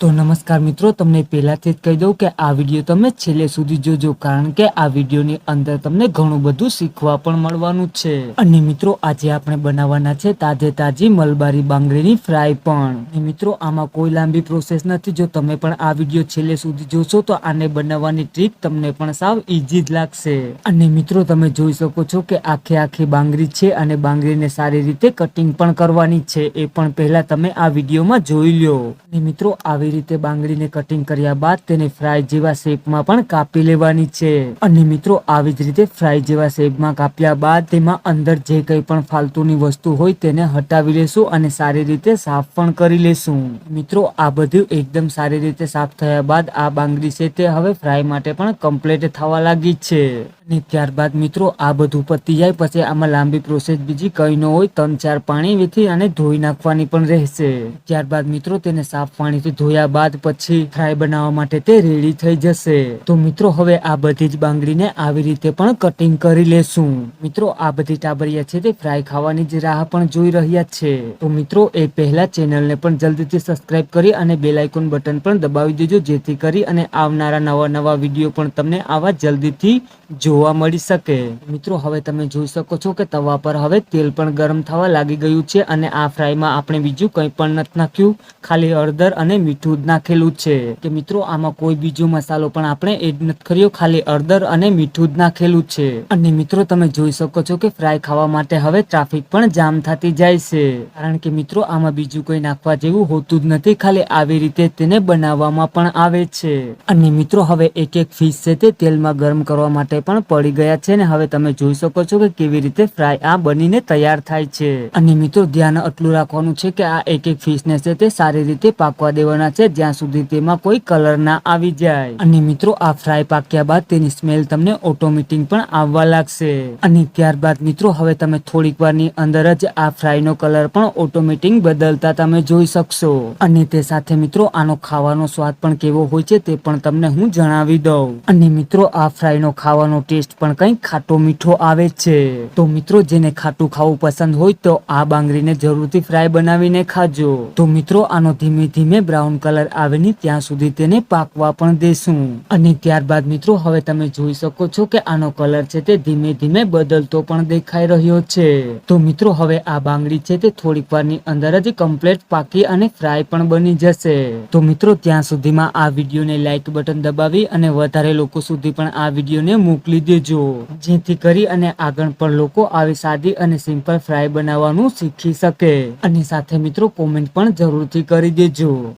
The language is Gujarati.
તો નમસ્કાર મિત્રો, તમને પહેલાથી જ કહી દઉં કે આ વીડિયો તમે છેલ્લે સુધી જોજો, કારણ કે આ વિડીયોની અંદર તમને ઘણું બધું શીખવા પણ મળવાનું છે. અને મિત્રો, આજે આપણે બનાવવાના છે તાજે તાજી મલબારી બાંગડીની ફ્રાય પણ. મિત્રો, આમાં કોઈ લાંબી પ્રોસેસ નથી. જો તમે પણ આ વીડિયો છેલ્લે સુધી જોશો, તો આને બનાવવાની ટ્રીક તમને પણ સાવ ઈઝી જ લાગશે. અને મિત્રો, તમે જોઈ શકો છો કે આખે આખી બાંગરી છે અને બાંગરીને સારી રીતે કટિંગ પણ કરવાની છે. એ પણ પહેલા તમે આ વિડીયોમાં જોઈ લ્યો. અને મિત્રો, આવી રીતે બાંગડીને કટિંગ કર્યા બાદ તેને ફ્રાય જેવા શેપમાં પણ કાપી લેવાની છે. અને મિત્રો, આવી જ રીતે ફ્રાય જેવા શેપમાં કાપ્યા બાદ તેમાં અંદર જે કંઈ પણ ફાલતુની વસ્તુ હોય તેને હટાવી લેશું અને સારી રીતે સાફ પણ કરી લેશું. મિત્રો, આ બધું એકદમ સારી રીતે સાફ થયા બાદ આ બાંગડી છે તે હવે ફ્રાય માટે પણ કમ્પ્લીટ થવા લાગી છે. અને ત્યારબાદ મિત્રો, આ બધું પતી જાય, પછી આમાં લાંબી પ્રોસેસ બીજી કઈ ન હોય, ત્રણ ચાર પાણી વીથી અને ધોઈ નાખવાની પણ રહેશે. ત્યારબાદ મિત્રો, તેને સાફ પાણીથી ધોયા બાદ પછી ફ્રાય બનાવવા માટે તે રેડી થઈ જશે. તો મિત્રો, હવે આ બધી જ બાંગડીને આવી રીતે પણ કટિંગ કરી લેશું. મિત્રો, આ બધી ટાબરિયા છે તે ફ્રાય ખાવાની જ રાહ પણ જોઈ રહ્યા છે. તો મિત્રો, એ પહેલા ચેનલને પણ જલ્દીથી સબસ્ક્રાઇબ કરી અને બેલ આઇકોન બટન પણ દબાવી દેજો, જેથી કરી અને આવનારા નવા નવા વીડિયો પણ તમને આવા જલ્દીથી જોવા મળી શકે. મિત્રો, હવે તમે જોઈ શકો છો કે તવા પર હવે તેલ પણ ગરમ થવા લાગી ગયું છે અને આ ફ્રાયમાં આપણે બીજું કંઈ પણ નથી નાખ્યું. ખાલી હળદર અને મીઠું જ નાખેલું છે. કે મિત્રો, આમાં કોઈ બીજો મસાલો પણ આપણે એડ નથી કર્યો. ખાલી હળદર અને મીઠું જ નાખેલું છે. અને મિત્રો, તમે જોઈ શકો છો કે ફ્રાય ખાવા માટે હવે ટ્રાફિક પણ જામ થતી જાય છે. કારણ કે મિત્રો, આમાં બીજું કોઈ નાખવા જેવું હોતું જ નથી. ખાલી આવી રીતે તેને બનાવવામાં પણ આવે છે. અને મિત્રો, હવે એક એક ફિશ છે તે તેલમાં ગરમ કરવા માટે પણ પડી ગયા છે ને હવે તમે જોઈ શકો છો કે કેવી રીતે ફ્રાય આ બનીને તૈયાર થાય છે. અને મિત્રો ધ્યાન આટલું રાખવાનું છે કે આ એક એક ફિશને છે તે સારી રીતે પાકવા દેવાના છે જ્યાં સુધી તેમાં કોઈ કલર ના આવી જાય. અને મિત્રો આ ફ્રાય પાક્યા બાદ તેની સ્મેલ તમને ઓટોમેટિક પણ આવવા લાગશે. અને ત્યારબાદ મિત્રો હવે તમે થોડીક વારની અંદર જ આ ફ્રાય નો કલર પણ ઓટોમેટિક બદલતા તમે જોઈ શકશો. અને તે સાથે મિત્રો આનો ખાવાનો સ્વાદ પણ કેવો હોય છે તે પણ તમને હું જણાવી દઉં. અને મિત્રો આ ફ્રાય નો ખાવાનો ટેસ્ટ પણ કંઈક ખાટો મીઠો આવે છે. તો મિત્રો, જેને ખાટું ખાવું પસંદ હોય તો આ બાંગડીને જરૂરથી ફ્રાય બનાવીને ખાજો. તો મિત્રો, આનો ધીમે ધીમે બ્રાઉન કલર આવે ને ત્યાં સુધી તેને પાકવા પણ દેશું. અને ત્યારબાદ મિત્રો, હવે તમે જોઈ શકો છો કે આનો કલર છે તે ધીમે ધીમે બદલતો પણ દેખાઈ રહ્યો છે. તો મિત્રો, હવે આ બાંગડી છે તે થોડીક વારની અંદર જ કમ્પ્લેટ પાકી અને ફ્રાય પણ બની જશે. તો મિત્રો, ત્યાં સુધીમાં આ વિડીયોને લાઇક બટન દબાવી અને વધારે લોકો સુધી પણ આ વિડીયોને મોકલી દેજો. જેથી કરી અને આગળ પણ લોકો આવી સાદી અને સિમ્પલ ફ્રાય બનાવવાનું શીખી શકે. અને સાથે મિત્રો કોમેન્ટ પણ જરૂરથી કરી દેજો.